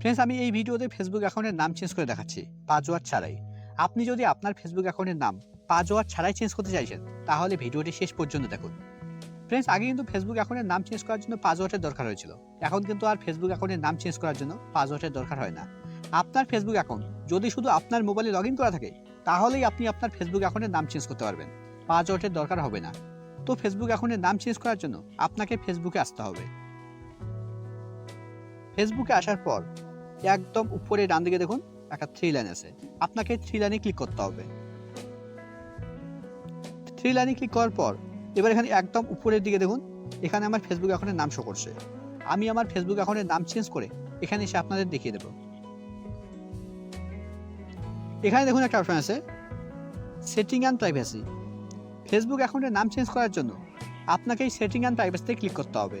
Friends আমি এই ভিডিওতে ফেসবুক অ্যাকাউন্টের নাম চেঞ্জ করে দেখাচ্ছি, পাসওয়ার্ড ছাড়াই। আপনি যদি আপনার ফেসবুক অ্যাকাউন্টের নাম, পাসওয়ার্ড ছাড়াই চেঞ্জ করতে চাইছেন, তাহলে ভিডিওটি শেষ পর্যন্ত দেখুন। ফ্রেন্ডস আগে কিন্তু ফেসবুক অ্যাকাউন্টের নাম চেঞ্জ করার জন্য পাসওয়ার্ডের দরকার হয়েছিল। এখন কিন্তু আর ফেসবুক অ্যাকাউন্টের নাম চেঞ্জ করার জন্য পাসওয়ার্ডের দরকার হয় না। আপনার ফেসবুক অ্যাকাউন্ট যদি শুধু আপনার মোবাইলে লগ করা থাকে, তাহলেই আপনি আপনার ফেসবুক অ্যাকাউন্টের নাম চেঞ্জ করতে পারবেন। পাসওয়ার্ডের দরকার হবে না। তো ফেসবুক অ্যাকাউন্টের নাম চেঞ্জ করার জন্য আপনাকে ফেসবুকে আসতে হবে। ফেসবুকে আসার পর একদম উপরে ডান দিকে দেখুন, একটা থ্রি লাইন আছে। আপনাকে থ্রি লাইনে ক্লিক করতে হবে। থ্রি লাইনে ক্লিক করার পর, এবার এখানে একদম উপরের দিকে দেখুন, এখানে আমার ফেসবুক অ্যাকাউন্টের নাম শো করছে। আমি আমার ফেসবুক অ্যাকাউন্টের নাম চেঞ্জ করে এখানে এসে আপনাদের দেখিয়ে দেব। এখানে দেখুন একটা অপশন আছে সেটিং অ্যান্ড প্রাইভেসি ফেসবুক অ্যাকাউন্টের নাম চেঞ্জ করার জন্য আপনাকে এই সেটিং অ্যান্ড প্রাইভেসিতে ক্লিক করতে হবে।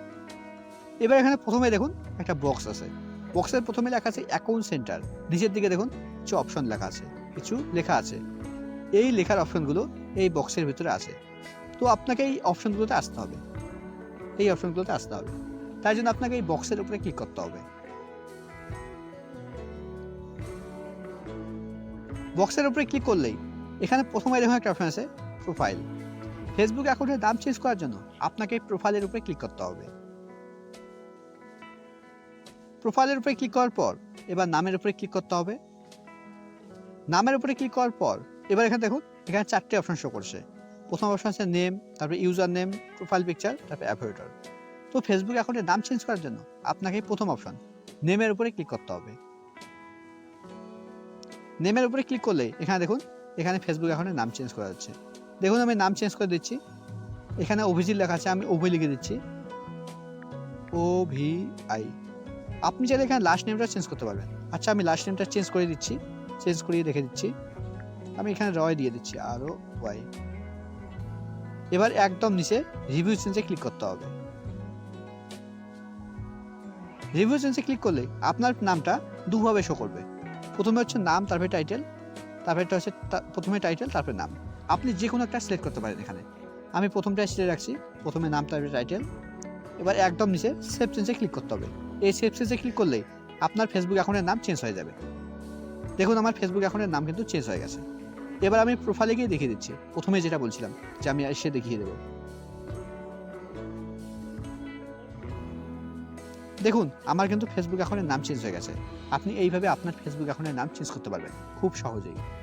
এবার এখানে প্রথমে দেখুন একটা বক্স আছে। বক্সের প্রথমে লেখা আছে অ্যাকাউন্ট সেন্টার নিচের দিকে দেখুন কিছু অপশন লেখা আছে, কিছু লেখা আছে। এই লেখার অপশনগুলো এই বক্সের ভিতরে আছে। তো আপনাকে এই অপশনগুলোতে আসতে হবে। এই অপশনগুলোতে আসতে হবে। তাই জন্য আপনাকে এই বক্সের উপরে ক্লিক করতে হবে। বক্সের উপরে ক্লিক করলেই এখানে প্রথমে দেখুন একটা অপশন আছে প্রোফাইল ফেসবুক অ্যাকাউন্টের দাম চেঞ্জ করার জন্য আপনাকে প্রোফাইলের উপরে ক্লিক করতে হবে। প্রোফাইলের উপরে ক্লিক করার পর, এবার নামের উপরে ক্লিক করতে হবে। নামের উপরে ক্লিক করার পর, এবার এখানে দেখুন, এখানে চারটে অপশন শো করছে। প্রথম অপশন আছে নেম তারপরে ইউজার নেম প্রোফাইল পিকচার তারপরে অ্যাভয়েটার তো ফেসবুক অ্যাকাউন্টের নাম চেঞ্জ করার জন্য আপনাকে প্রথম অপশন নেমের উপরে ক্লিক করতে হবে। নেমের উপরে ক্লিক করলে এখানে দেখুন, এখানে ফেসবুক অ্যাকাউন্টের নাম চেঞ্জ করা যাচ্ছে। দেখুন আমি নাম চেঞ্জ করে দিচ্ছি। এখানে অভিজিৎ লেখা আছে, আমি অভি লিখে দিচ্ছি। ও ভি আই আপনি চাইলে এখানে লাস্ট নেমটা চেঞ্জ করতে পারবেন। আচ্ছা আমি লাস্ট নেমটা চেঞ্জ করে দিচ্ছি। চেঞ্জ করিয়ে রেখে দিচ্ছি। আমি এখানে রয় দিয়ে দিচ্ছি আরও ওয়াই এবার একদম নিচে রিভিউ চেঞ্জে ক্লিক করতে হবে। রিভিউ চেঞ্জে ক্লিক করলে আপনার নামটা দুভাবে শো করবে। প্রথমে হচ্ছে নাম, তারপরে টাইটেল তারপরে একটা হচ্ছে প্রথমে টাইটেল তারপরে নাম। আপনি যে কোনো একটা সিলেক্ট করতে পারেন এখানে। আমি প্রথমটাই সিলেক্ট রাখছি, প্রথমে নাম, তারপরে টাইটেল এবার একদম নিচে সেভ চেঞ্জে ক্লিক করতে হবে। এই চেঞ্জে ক্লিক করলেই আপনার ফেসবুক অ্যাকাউন্টের নাম চেঞ্জ হয়ে যাবে। দেখুন, আমার ফেসবুক অ্যাকাউন্টের নাম কিন্তু চেঞ্জ হয়ে গেছে। এবার আমি প্রোফাইলে গিয়ে দেখিয়ে দিচ্ছি। প্রথমে যেটা বলছিলাম যে আমি এসে দেখিয়ে দেবো। দেখুন, আমার কিন্তু ফেসবুক অ্যাকাউন্টের নাম চেঞ্জ হয়ে গেছে। আপনি এইভাবে আপনার ফেসবুক অ্যাকাউন্টের নাম চেঞ্জ করতে পারবেন। খুব সহজেই।